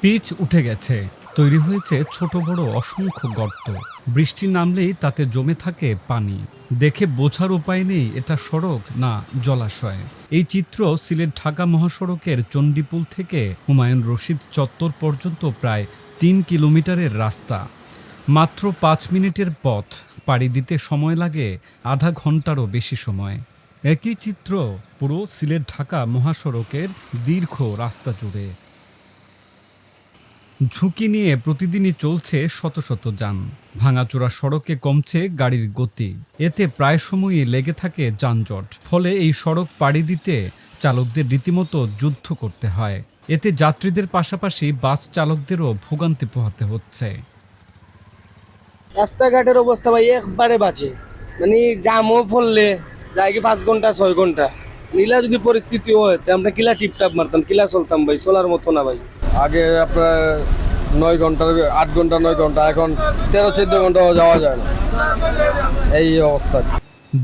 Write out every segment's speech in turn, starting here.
Pitch উঠে গেছে। তৈরি হয়েছে ছোট বড় অসংখ্য গর্ত। বৃষ্টি নামলেই তাতে জমে থাকে পানি। দেখে বোঝার উপায় নেই এটা সড়ক না জলাশয়। এই চিত্র সিলেট ঢাকা মহাসড়কের চণ্ডীপুল থেকে হুমায়ুন রশিদ চত্বর পর্যন্ত প্রায় তিন কিলোমিটারের রাস্তা। মাত্র পাঁচ মিনিটের পথ। পাড়ি দিতে সময় লাগে আধা ঘন্টারও বেশি সময়। একই চিত্র পুরো সিলেট ঢাকা মহাসড়কের দীর্ঘ রাস্তা জুড়ে। ঝুঁকি নিয়ে প্রতিদিনই চলছে শত শত যান। ভাঙাচোরা সড়কে কমছে গাড়ির গতি। এতে প্রায় সময়ই লেগে থাকে যানজট। ফলে এই সড়ক পাড়ি দিতে চালকদের রীতিমতো যুদ্ধ করতে হয়। এতে যাত্রীদের পাশাপাশি বাস চালকদেরও ভোগান্তি পোহাতে হচ্ছে। রাস্তাঘাটের অবস্থা ভাই একবারে বাঁচে মানে জামও ফললে, যায় কি পাঁচ ঘণ্টা, ছয় ঘণ্টা। নীলা যদি পরিস্থিতি হয় আমরা কিলা টিপটাপ মারতাম, কিলা চলতাম ভাই, চলার মতো না ভাই। আগে আপনার নয় ঘণ্টা, আট ঘণ্টা, নয় ঘণ্টা, এখন তেরো, চোদ্দ ঘন্টাও যাওয়া যায় না। এই অবস্থা।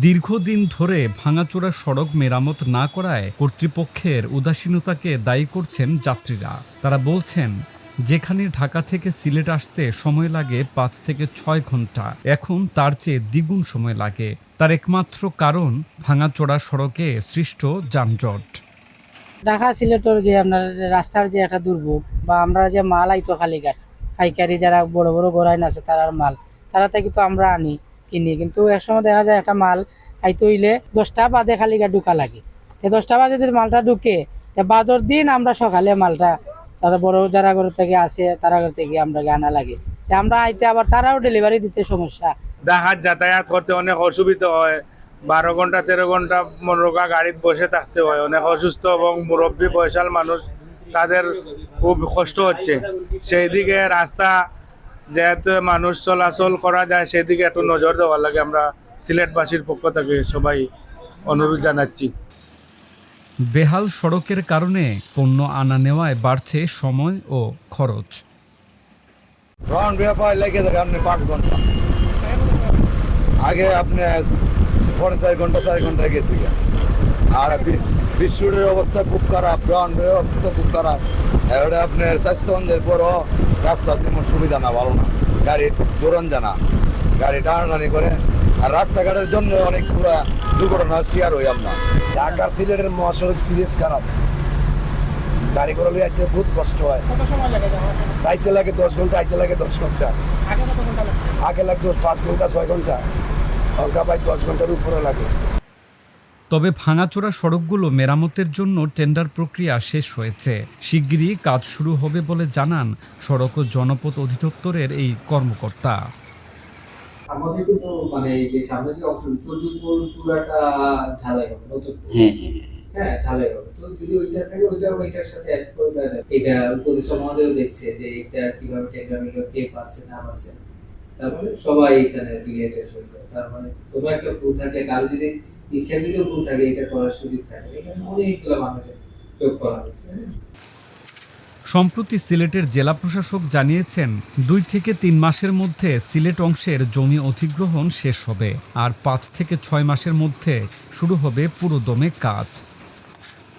দীর্ঘদিন ধরে ভাঙাচোরা সড়ক মেরামত না করায় কর্তৃপক্ষের উদাসীনতাকে দায়ী করছেন যাত্রীরা। তারা বলছেন, যেখানে ঢাকা থেকে সিলেট আসতে সময় লাগে পাঁচ থেকে ছয় ঘণ্টা, এখন তার চেয়ে দ্বিগুণ সময় লাগে। তার একমাত্র কারণ, ভাঙাচোরা সড়কে সৃষ্ট যানজট। ঢাকা সিলেটের যে আপনার রাস্তার যে একটা দুর্ভোগ, বা আমরা যে মাল আইতো খালিঘাট পাইকারি যারা বড় বড় গোড়াইন আছে তারার মাল, তারা থেকে তো আমরা আনি, কিনি। কিন্তু একসময় দেখা যায় একটা মাল আইতে হইলে দশটা বাদে খালিঘাট ঢুকা লাগে। তো দশটা বাজে যদি মালটা ঢুকে, তে বাদর দিন আমরা সকালে মালটা তারা বড় যারা ঘর থেকে আসে, তারা ঘর থেকে আমরা আনা লাগে। আমরা আইতে আবার তারাও ডেলিভারি দিতে সমস্যা। ডাহাত যাতায়াত করতে অনেক অসুবিধা হয়। বারো ঘণ্টা তেরো ঘণ্টা মনোকা গাড়িতে বসে থাকতে হয়। অনেক অসুস্থ এবং মুরব্বী বয়সাল মানুষ তাদের খুব কষ্ট হচ্ছে। সেই দিকে রাস্তা যেহেতু মানুষ চলাচল করা যায় সেদিকে একটু নজর দেওয়ার লাগে। আমরা সিলেটবাসীর পক্ষ থেকে সবাই অনুরোধ জানাচ্ছি। বেহাল সড়কের কারণে পণ্য আনা নেওয়ায় বাড়ছে সময় ও খরচ। রন ব্যাপার লেগে থাকে আপনি পাঁচ ঘণ্টা। আগে আপনি পনেরো চার ঘণ্টা চার ঘণ্টা গেছি। আর বিশ্বের অবস্থা খুব খারাপ রন অবস্থা খুব খারাপ। এবারে আপনার স্বাস্থ্যের পরও রাস্তা তেমন সুবিধা না ভালো না। গাড়ি দৌড়ন জানা। গাড়ি টানাটানি করে। আর রাস্তাঘাটের জন্য অনেক পুরা দুর্ঘটনার শিকার হই আমরা ঢাকা সিলেটের মহাসড়ক সিরিয়াস খারাপ। গাড়ি করে লিয়ে আইতে বহুত কষ্ট হয়। যাইতে লাগে দশ ঘণ্টা আইতে লাগে দশ ঘণ্টা। আগে লাগতো পাঁচ ঘণ্টা ছয় ঘণ্টা। অঙ্কা পাই দশ ঘণ্টার উপরে লাগে। তবে ভাঙাচোরা সড়কগুলো মেরামতের জন্য টেন্ডার প্রক্রিয়া শেষ হয়েছে। শিগগিরই কাজ শুরু হবে বলে জানান সড়ক ও জনপথ অধিদপ্তরের এই কর্মকর্তা। আমাদের কিন্তু মানে এই যে সামনে যে অংশ চণ্ডীপুর পুরাটা ঢালাই হবে নতুন হ্যাঁ হ্যাঁ হ্যাঁ। ঢালাই হবে। তো যদি ওইটা থাকে ওইটা ওইটার সাথে অ্যাড করে দেওয়া যায় এটা উপদেষ্টা মহোদয় দেখছে যে এটা কীভাবে টেন্ডার কে পাচ্ছে না পাচ্ছে তারপরে সবাই এখানে রিলেটেড হয়ে মানে হ্যাঁ। সম্প্রতি সিলেটের জেলা প্রশাসক জানিয়েছেন, দুই থেকে তিন মাসের মধ্যে সিলেট অংশের জমি অধিগ্রহণ শেষ হবে, আর পাঁচ থেকে ছয় মাসের মধ্যে শুরু হবে পুরোদমে কাজ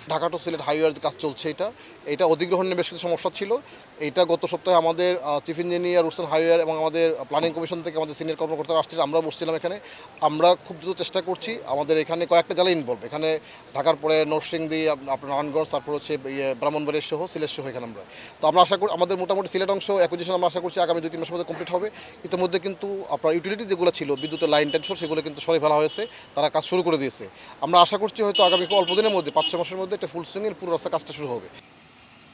ঢাকা টু সিলেট হাইওয়ের কাজ চলছে এটা। এটা অধিগ্রহণ নিয়ে বেশ কিছু সমস্যা ছিল। এটা গত সপ্তাহে আমাদের চিফ ইঞ্জিনিয়ার রুস্তান হাইওয়ে এবং আমাদের প্ল্যানিং কমিশন থেকে আমাদের সিনিয়র কর্মকর্তারা আসছিলেন আমরা বসছিলাম এখানে। আমরা খুব দ্রুত চেষ্টা করছি আমাদের এখানে কয়েকটা জেলা ইনভলভ এখানে ঢাকার পরে নরসিংদী, আপ- আপনার নারায়ণগঞ্জ, তারপর হচ্ছে ইয়ে ব্রাহ্মণবাড়ির সহ, সিলেট সহ এখানে আমরা। তো আমরা আশা করি, আমাদের মোটামুটি সিলেট অংশ অ্যাকুইজিশন আমরা আশা করছি আগামী দুই তিন মাসের মধ্যে কমপ্লিট হবে। ইতিমধ্যে কিন্তু আপনার ইউটিলিটি যেগুলো ছিল, বিদ্যুতের লাইন টেনশন সেগুলো কিন্তু সরে ফেলা হয়েছে। তারা কাজ শুরু করে দিয়েছে। আমরা আশা করছি হয়তো আগামী অল্প দিনের মধ্যে পাঁচ ছ মাসের মধ্যে সুইংয়ের পুরো রাস্তা, কাজটা শুরু হবে।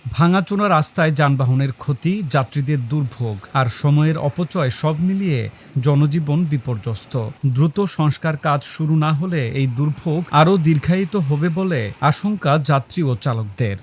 ভাঙাচোনা রাস্তায় যানবাহনের ক্ষতি, যাত্রীদের দুর্ভোগ আর সময়ের অপচয় সব মিলিয়ে জনজীবন বিপর্যস্ত। দ্রুত সংস্কার কাজ শুরু না হলে এই দুর্ভোগ আরও দীর্ঘায়িত হবে বলে আশঙ্কা যাত্রী ও চালকদের।